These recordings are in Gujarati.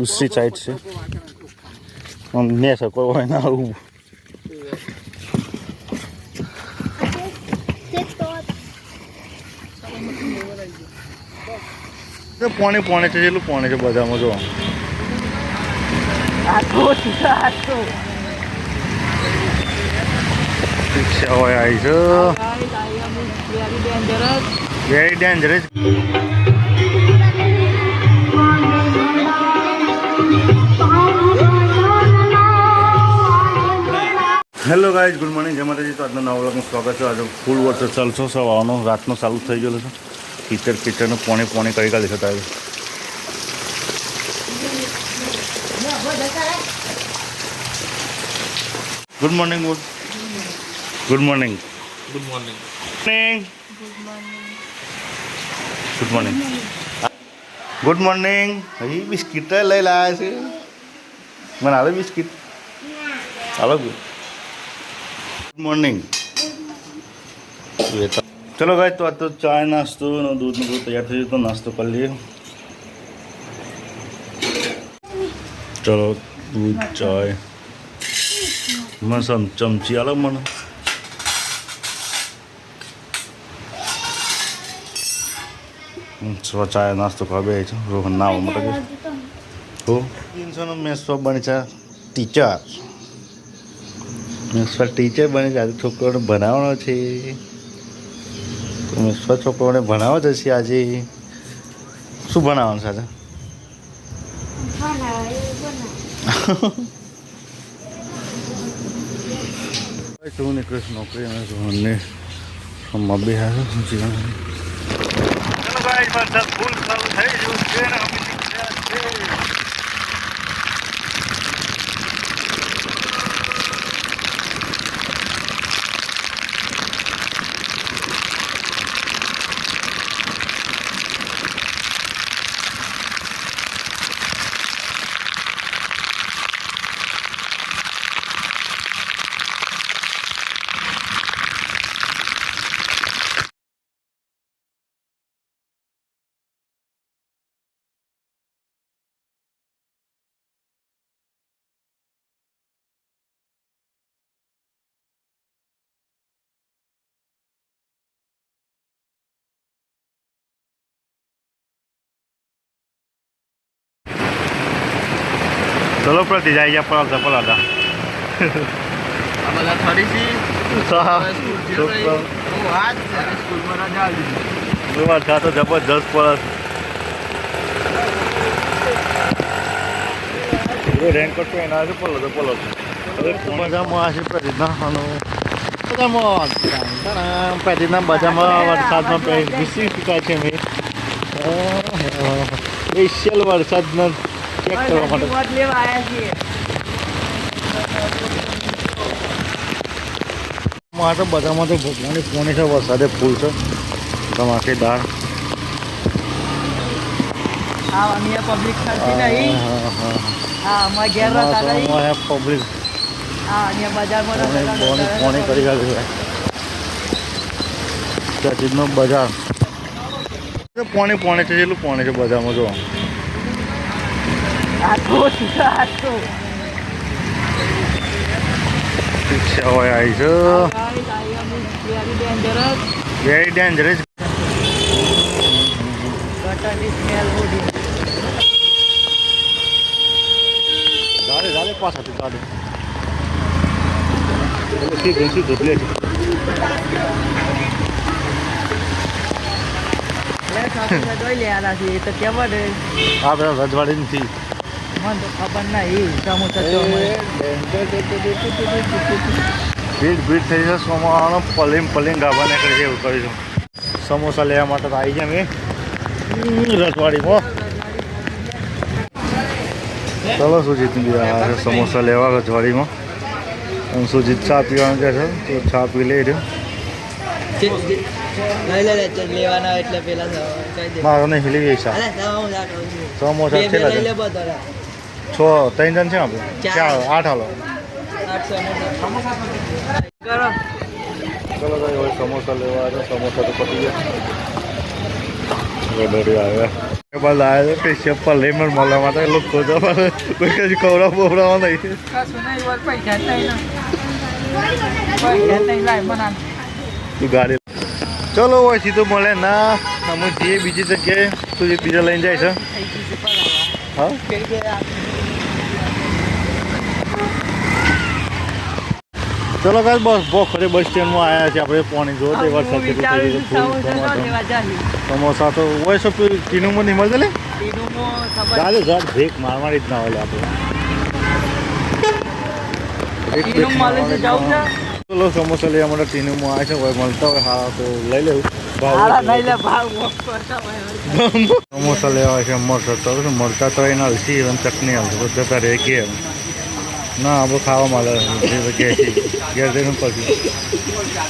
દૂસરી સાઈડ છે ને શકો હોય ના આવું પોણે પોણે છે જેટલું પોણે છે બધામાં જો રિક્ષા હોય આવી છે very dangerous hello guys good morning જય માતાજી તો આજનો નવો વ્લોગનું સ્વાગત છે. આજે ફૂલ વરસાદ ચાલશો. સવારનો રાતનો ચાલુ થઈ ગયેલો છે. કિચડ કિચડનું પોણે પોણે કઈ કાઢી શકાય આવ્યું good morning good good morning good morning morning good morning good morning હજી બિસ્કિટ લઈ લાવ્યા છે. મને આવે બિસ્કિટ આવે ગુડ મોર્નિંગ ચલો ભાઈ તો આ તો ચા નાસ્તો દૂધનું દૂધ તૈયાર થઈ તો નાસ્તો કરી લઈએ ચલો દૂધ ચાય મસમ સમ ચમચી આલો મને સ્વ ચાય નાસ્તો બે છે રોહન ના માટે હો તીનસોનો મેસો બની છે ટીચર મેસવા ટીચર બની આજે છોકરાઓને ભણાવવાનો છે. તો છોકરાઓને ભણાવો જ જશે આજે? શું ભણાવવાનું સાથે આજે? નીકળીશ નીકળે નોકરી અને બે હારે જીવન? ફૂલ ચલો પ્રતિ જાય ગયા પલાવતા પલાવતા આ બધા ફરીથી છોકરો આજ સ્કૂલમાં રજા આવી વરસાદ તો જબરજસ્ત એ રેનકોટ પહેરીને આવે પલો તો પલો આ છે પ્રતિના અને બજારમાં પ્રતિના વરસાદમાં ઘૂસી શકાય છે મેં સ્પેશિયલ વરસાદનો ચેક કરવા માટે બધામાં તો ભગવાનની પોણી છે વરસાદે ફૂલ છે. ધમાકેદાર પબ્લિક નહીં. હા અમારા ઘેર રહેતા પબ્લિક હા અહીંયા બજારમાં રહેતા પોણી પોણી કરી બજાર. પોણી પોણે છે જેટલું પોણે છે બજારમાં જો આખું છે, આખું. રિક્ષા હોય આવી છે. Very dangerous. ગાડી ગાડી પાછળથી ગાડી ઠીક ઘસી ધોતલે છે? આ બધા રજવાડી નથી મને તો ખબર નહીં. સમોસા તો મને. ભીડ ભીડ થઈ છે સોમાનો પલીમ પલીમ ગાભા નીકળી છે એવું કરીશું સમોસા લેવા માટે તો આવી ગયા મેં રજવાડીમાં ચલો સુજીત સમોસા લેવા રજવાડીમાં અને સુજીત ચા પીવાનું કહે છે તો ચા પી લઈ રહ્યો લઈ લે લે, ચાલ લેવાના એટલે પેલા કહી દે. મારો નહીં હિલી ગઈ હું. સમોસા છે. છ ત્રણ જણ છે આપણે? ચાર. આઠ હાલો. ચલો ભાઈ હવે સમોસા લેવા આવ્યા. સમોસા તો પતી ગયા. દોડી આવ્યા. એ બાદ આવ્યા સ્પેશિયલ પલ્લે મને મળવા માટે. લોકો તો કોઈ કશું ખવડાવ બોવડાવવા નહીં. જ જ તું ગાડી ચલો હોય સીધું મળે. ના અમે જઈએ બીજી જગ્યાએ. તું બીજા લઈને જાય છે. હા? ચલો કાલ બસ બોખરે ખરે બસ સ્ટેન્ડમાં આવ્યા છે આપણે પાણી જો તે વરસાદ થઈ ગયો સમોસા તો હોય શું પેલું ટીનુમાં નહીં મળે ચાલે ઘર બ્રેક મારવાની જ ના હોય આપણે. ચલો સમોસા લેવા માટે ટીનુમાં આવ્યા છે હોય મળતા હોય હા તો લઈ લેવું. સમોસા લેવા છે મરચા તો મરચા તો એના હલસી એમ ચટણી હાલશે બધા જતા કે કે ના આપણે ખાવા મળે. ઘેર જઈને પછી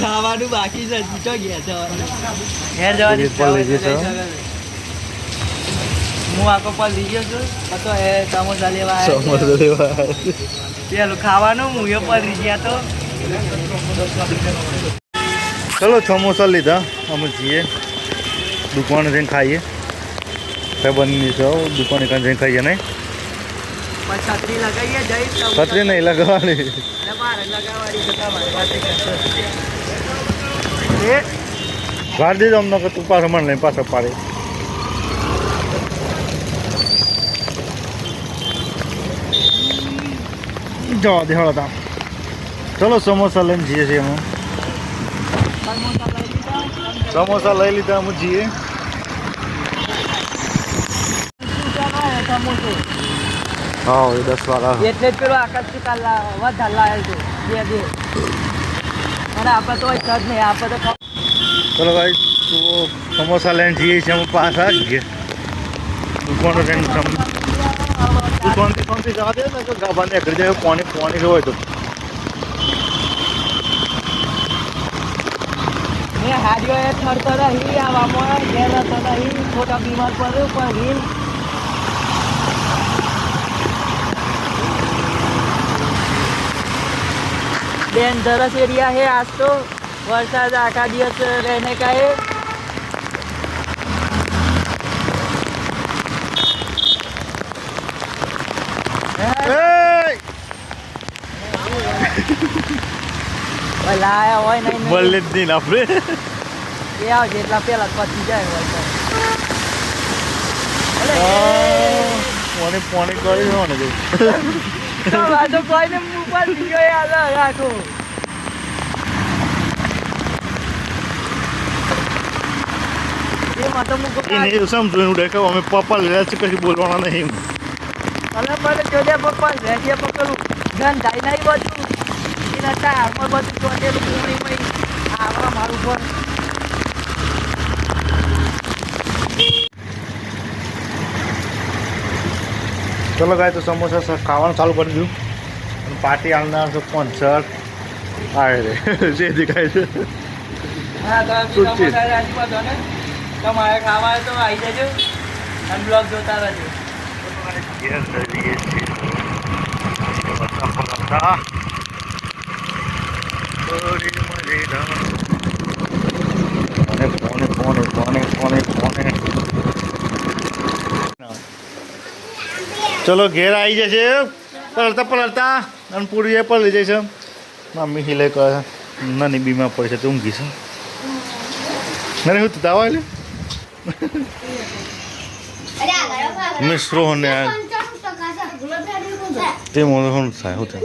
ખાવાનું બાકી છે હજી તો ઘેર જવાનું. ઘેર જવાની લઈ જશે, હો? આખો પર લઈ ગયો છું. તો એ સમોસા લેવા. સમોસા લેવા પેલું ખાવાનું હું એ પર લઈ ગયા તો. ચલો સમોસા લીધા. અમે જઈએ દુકાને જઈને ખાઈએ. છે હો, દુકાને કાંઈ જઈને ખાઈએ નહીં. છત્રી લગાવીએ જઈ છત્રી નહીં લગાવવાની. એટલે દીધો અમને કે તું પાછો મને નહીં પાછો પાડે. જવા દે હળો તા ચલો સમોસા લઈને જઈએ છીએ અમે. સમોસા લઈ લીધા સમોસા લઈ લીધા અમે જઈએ શું કહેવાય સમોસો હા એ દસ વાળા. એટલે જ પેલો આકાશ કાલા વધારે લાવ્યો છે. બે બે. અને આપણે તો જ નહીં આપણે તો ચલો ભાઈ તો સમોસા લઈને જઈએ છીએ અમે પાસ જ ગયા દુકાનો લઈને સમ દુકાનથી શાંતિ જવા દે ને તો ગાભા ને જાય પાણી પાણી હોય તો. મેં હારીઓ એ થરતો રહી આવામાં ઘેર હતો રહી ખોટા બીમાર પડ્યો પણ રીલ બેન ધરસ એરિયા હે આજ તો. વરસાદ આખા દિવસ રહેને का है લાયા હોય નહીં મળે જ નહીં આપણે. એ આવશે એટલા પેલા પતી જાય વરસાદ પાણી પાણી કરી ને વાંધો કોઈને મું પર બીજો યાદ રાખો. એને સમજુ હું દેખાવ અમે પપ્પા લેવા છે કશું બોલવાના નહીં અને મને જોડે પપ્પા રેડિયા પકડું ગન થાય નહીં બધું. એના ટાયરમાં બધું ચોટેલું પૂરી મય આવવા મારું પર ચલો ગાય તો સમોસા ખાવાનું ચાલુ કરી દીધું. અને પાર્ટી આવનાર છે કોન્સર્ટ આવે રે. જે દેખાય છે. તો તો તમારે ખાવા હોય તો આવી જજો. અને બ્લોગ જોતા રહેજો. કોને કોને કોને કોને કોને કોને ચલો, ઘેર આવી જશે. પલળતા પલળતા અને પૂરી પલળી જશે મમ્મી હિલે કહે, નાની બીમાર પડે છે, તો ઊંઘી છે. નરે હું તાવ આવે મિશ્રો આ તે મને શું થાય શું થાય?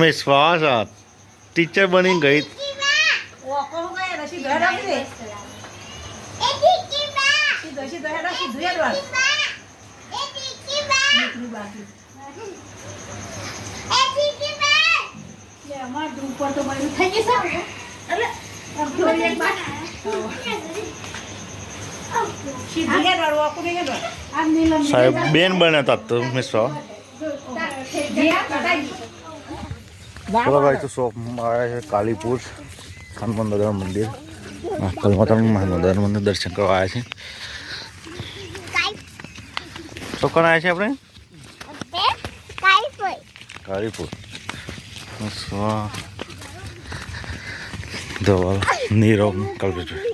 મેં શ્વાસ ટીચર બની ગઈ સાહેબ બેન બનાતા તો મિશ્રો ચલો ભાઈ તો શોપમાં આવ્યા છે કાલીપુર હનુમાન દાદાનું મંદિર. કલમાતાનું હનુમાન દાદાનું મંદિર દર્શન કરવા આવ્યા છે. તો કોણ આવ્યા છે આપણે? કારીપુર ધોવાલ Nirav Kalpesh.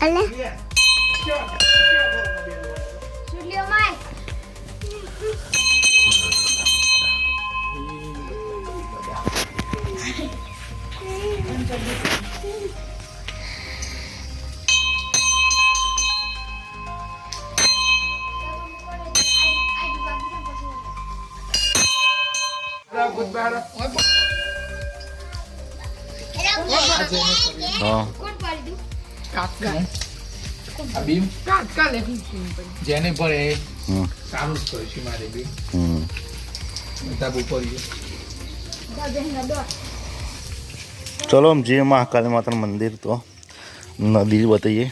Ale. Julio Hello, હા? આ બીમ? જેને હમ. સારું જ કરીશું મારે બી. હમ. તાબ ઉપર ચલો જે મહાકાલી માતાનું મંદિર તો. નદી બતાવીએ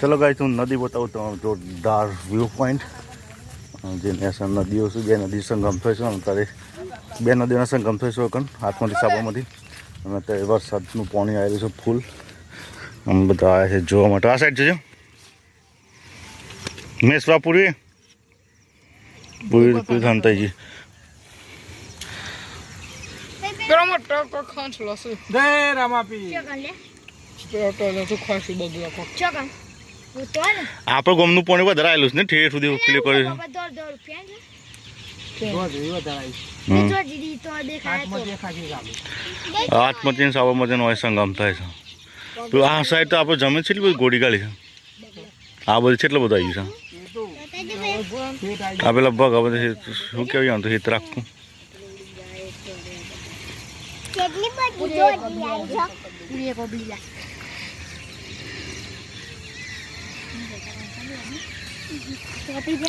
ચલો ગાય હું નદી બતાવું તો જોરદાર વ્યૂ પોઈન્ટ જે નેશનલ નદીઓ છે બે નદી સંગમ થયો છે અત્યારે. બે નદીઓના સંગમ થયો છે કણ હાથમાંથી સાબરમતી અને એ વરસાદનું પાણી આવેલું છે ફૂલ. આમ બધા આવ્યા છે જોવા માટે. આ સાઈડ જજો. મેસવા પૂરી પૂરી પૂરી શાંતાજી તો આપણો ગમનું પાણી વધારે આવેલું છે ને ઠેર સુધી ક્લિયર કર્યું છે. ગમતા સાબરમતીનો હોય સંગમ થાય છે. પેલું આ સાઈડ તો આપણે જમીન છે એટલી બધી ગોળી ગાળી છે. આ બધી કેટલું બધું આવી છે. આ પેલા ભગ આ બધું શું કહેવાય આમ તો હિત રાખવું. કેટલી બધી જોડી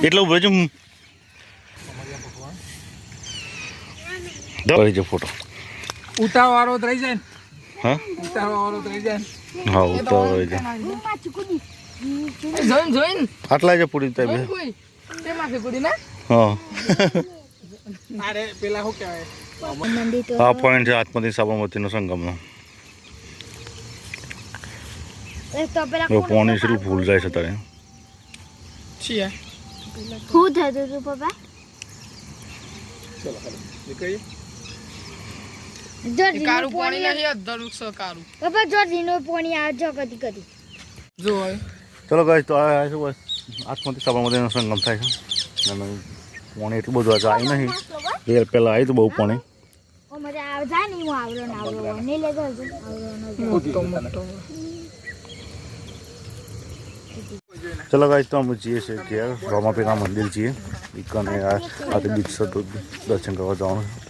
એટલું બધું કરી છે ફોટો. ઉતાર વાળો રહી જાય ને. હા? ઉતાર વાળો રહી જાય ને. હા ઉતાવળ છે જોઈન જોઈન. આટલા જ પૂરી થાય બે. કોઈ? તે ના? હા. અરે પેલા શું કહેવાય? આ પોઈન્ટ છે આત્મચીન સાબરમતીનો સંગમનો. જો પાણી છે ફૂલ જાય છે તારે. શું થતું હતું પપ્પા? નીકળીએ. કારું પાણી નહીં અધર વૃક્ષ કારું? પપ્પા જોરજીનો પાણી આવે કદી કદી જો ચલો તો આ શું બસ આત્મહત્યા સંગમ થાય છે. અને પાણી એટલું બધું આજે આવ્યું નહીં. એ પહેલાં આવ્યું બહુ પાણી. ઓ મજા આવે. જાય ને હું આવરો ને આવરો નહીં લેતો આવરો ને મોટો મોટો. ચલો ગાય તો અમે જઈએ છીએ ઘેર. રોમાપીના મંદિર છીએ કને આ આ બીચ દર્શન કરવા જવાનું. છે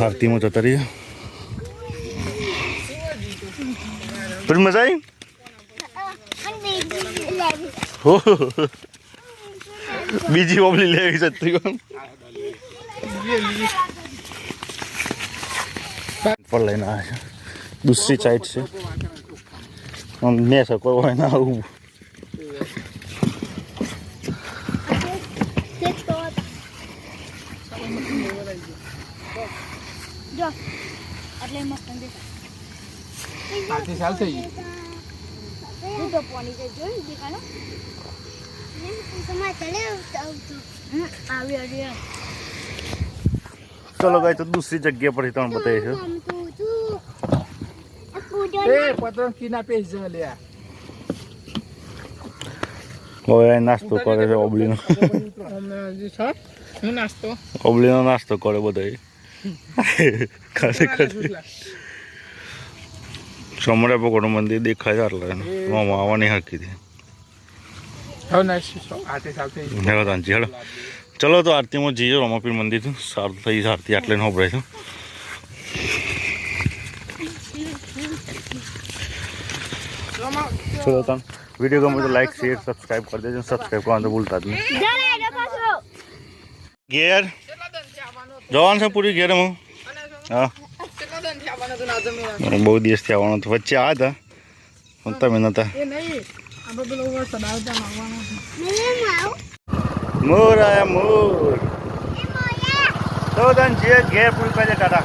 આરતીમાં જતા રહીએ. પછી મજા આવી? બીજી ઓબલી લેવી જતી પર લઈને આવે છે. દૂસરી સાઈડ છે. ને શકો હોય ના આવું તે તો જો એટલે મસ્ત આથી સાલ થઈ ગઈ તો પાણી જે જોયું તમારે ચલે ગાય તો દૂસરી જગ્યા પરથી તમને બતાવીશું છે હવે નાસ્તો કરે છે ઓબલીનો. છે ઓબલીનો નાસ્તો કરે બધા ખાલી સમોડા પકોડનું મંદિર દેખાય છે આટલા મામા આવવાની હાકી હતી ના હેડો. ચલો તો આરતીમાં જઈએ રમાપીર મંદિર સારું થઈ આરતી આટલે હોભરાય છે ચલો તમે વીડિયો ગમે તો લાઈક શેર સબસ્ક્રાઈબ કરી દેજો. સબસ્ક્રાઈબ કરવાનું તો ભૂલતા જ નહીં. ઘેર. જવાનું છે પૂરી ઘેર હું? હા? બહુ દિવસથી આવવાનું હતું. વચ્ચે આ હતા. પણ તમે નતા. મોર આયા મોર. તો તન જે ઘેર પૂરી પાસે ટાટા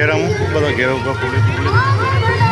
ઘેર ઘેર આવું બધા ઘેર ઉપર પૂરી પૂરી